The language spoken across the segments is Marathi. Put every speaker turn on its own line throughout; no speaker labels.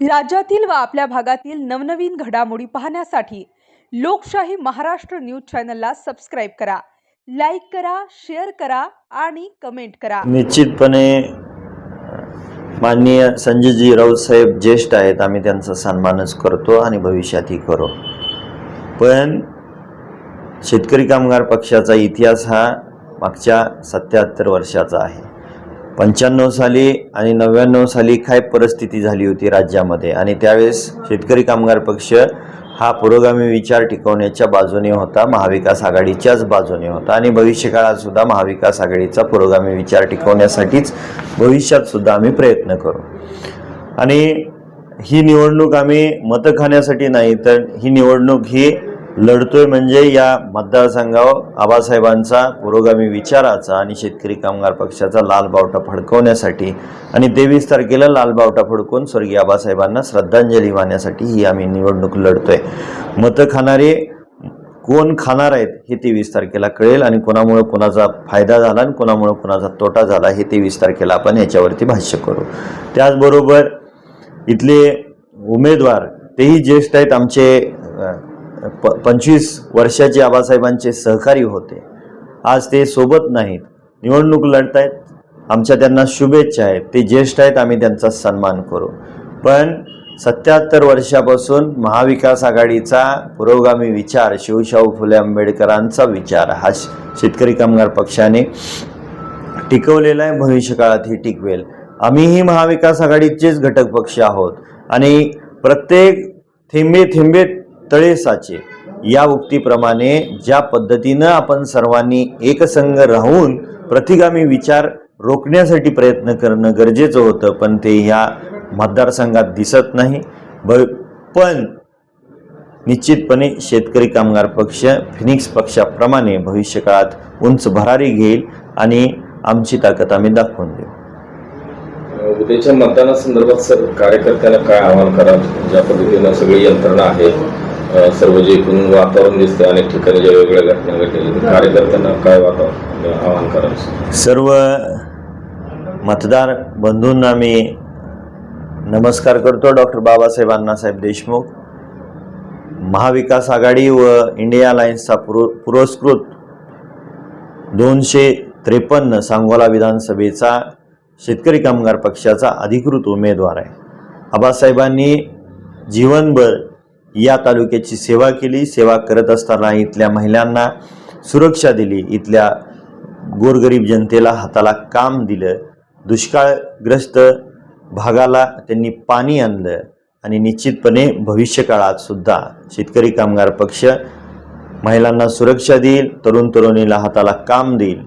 राज्यातील व आपल्या भागातील नवनवीन घडामोडी पाहण्यासाठी लोकशाही महाराष्ट्र न्यूज चॅनलला सबस्क्राईब करा लाईक करा शेअर करा आणि कमेंट करा.
निश्चितपणे माननीय संजयजी राऊत साहेब ज्येष्ठ आहेत आम्ही त्यांचा सन्मानच करतो आणि भविष्यातही करू. पण शेतकरी कामगार पक्षाचा इतिहास हा मागच्या सत्याहत्तर वर्षाचा आहे. पंच्याण्णव साली आणि नव्याण्णव साली काय परिस्थिती झाली होती राज्यामध्ये? आणि त्यावेळेस शेतकरी कामगार पक्ष हा पुरोगामी विचार टिकवण्याच्या बाजूने होता महाविकास आघाडीच्याच बाजूने होता. आणि भविष्यकाळात सुद्धा महाविकास आघाडीचा पुरोगामी विचार टिकवण्यासाठीच भविष्यात सुद्धा आम्ही प्रयत्न करू. आणि ही निवडणूक आम्ही मतं खाण्यासाठी नाही तर ही निवडणूक ही लढतोय म्हणजे या मतदारसंघावर आबासाहेबांचा पुरोगामी विचाराचा आणि शेतकरी कामगार पक्षाचा लाल बावटा फडकवण्यासाठी आणि तेवीस तारखेला लाल बावटा फडकवून स्वर्गीय आबासाहेबांना श्रद्धांजली वाहण्यासाठी ही आम्ही निवडणूक लढतोय. मतं खाणारे कोण खाणार आहेत हे तेवीस तारखेला कळेल आणि कोणामुळे कोणाचा फायदा झाला आणि कोणामुळे कोणाचा तोटा झाला हे तेवीस तारखेला आपण याच्यावरती भाष्य करू. त्याचबरोबर इथले उमेदवार तेही ज्येष्ठ आहेत आमचे प पंचवीस वर्षाचे आबासाहेबांचे सहकारी होते. आज ते सोबत नाहीत. निवडणूक लढत आहेत आमच्या त्यांना शुभेच्छा आहेत. ते ज्येष्ठ आहेत आम्ही त्यांचा सन्मान करू. पण सत्याहत्तर वर्षापासून महाविकास आघाडीचा पुरोगामी विचार शिवशाहू फुले आंबेडकरांचा विचार हा श- शेतकरी कामगार पक्षाने टिकवलेला आहे. भविष्यकाळातही टिकवेल. आम्हीही महाविकास आघाडीचेच घटक पक्ष आहोत. आणि प्रत्येक थेंबे थेंबे तळे साचे या उक्तीप्रमाणे ज्या पद्धतीनं आपण सर्वांनी एकसंग राहून प्रतिगामी विचार रोखण्यासाठी प्रयत्न करणं गरजेचं होतं पण ते ह्या मतदारसंघात दिसत नाही. ब पण निश्चितपणे शेतकरी कामगार पक्ष फिनिक्स पक्षाप्रमाणे भविष्यकाळात उंच भरारी घेईल आणि आमची ताकद आम्ही दाखवून देऊ.
उद्याच्या मतदानासंदर्भात सर कार्यकर्त्यांना काय आवाहन कराल? ज्या पद्धतीनं सगळी यंत्रणा आहे सर्व जे एकूण वातावरण दिसते अनेक ठिकाणी ज्या वेगवेगळ्या घटना घडलेल्या कार्यकर्त्यांना काय वातावरण आवाहन करायचं
सर्व मतदार बंधूंना मी नमस्कार करतो. डॉक्टर बाबासाहेब अण्णासाहेब देशमुख महाविकास आघाडी व इंडिया अलायन्सचा पुरो पुरस्कृत दोनशे त्रेपन्न सांगोला विधानसभेचा शेतकरी कामगार पक्षाचा अधिकृत उमेदवार आहे. आबासाहेबांनी जीवनभर या तालुक्याची सेवा केली. सेवा करत असताना इथल्या महिलांना सुरक्षा दिली. इथल्या गोरगरीब जनतेला हाताला काम दिलं. दुष्काळग्रस्त भागाला त्यांनी पाणी आणलं आणि निश्चितपणे भविष्यकाळात सुद्धा शेतकरी कामगार पक्ष महिलांना सुरक्षा देईल तरुण तरुणीला हाताला काम देईल.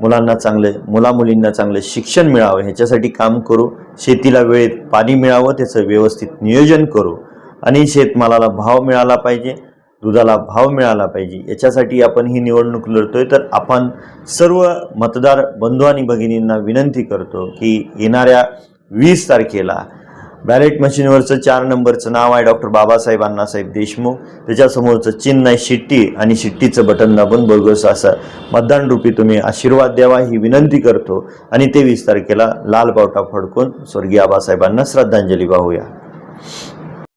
मुलांना चांगलं मुलामुलींना चांगलं शिक्षण मिळावं ह्याच्यासाठी काम करू. शेतीला वेळेत पाणी मिळावं त्याचं व्यवस्थित नियोजन करू. आणि शेतमालाला भाव मिळाला पाहिजे दुधाला भाव मिळाला पाहिजे याच्यासाठी आपण ही निवडणूक लढतोय. तर आपण सर्व मतदार बंधू आणि भगिनींना विनंती करतो की येणाऱ्या वीस तारखेला बॅलेट मशीनवरचं चार नंबरचं नाव आहे डॉक्टर बाबासाहेब अण्णासाहेब देशमुख. त्याच्यासमोरचं चिन्ह आहे शिट्टी आणि शिट्टीचं बटन दाबून बोगस असं. मतदान रूपी तुम्ही आशीर्वाद द्यावा ही विनंती करतो. आणि तेवीस तारखेला लाल पावटा फडकून स्वर्गीय आबासाहेबांना श्रद्धांजली वाहूया.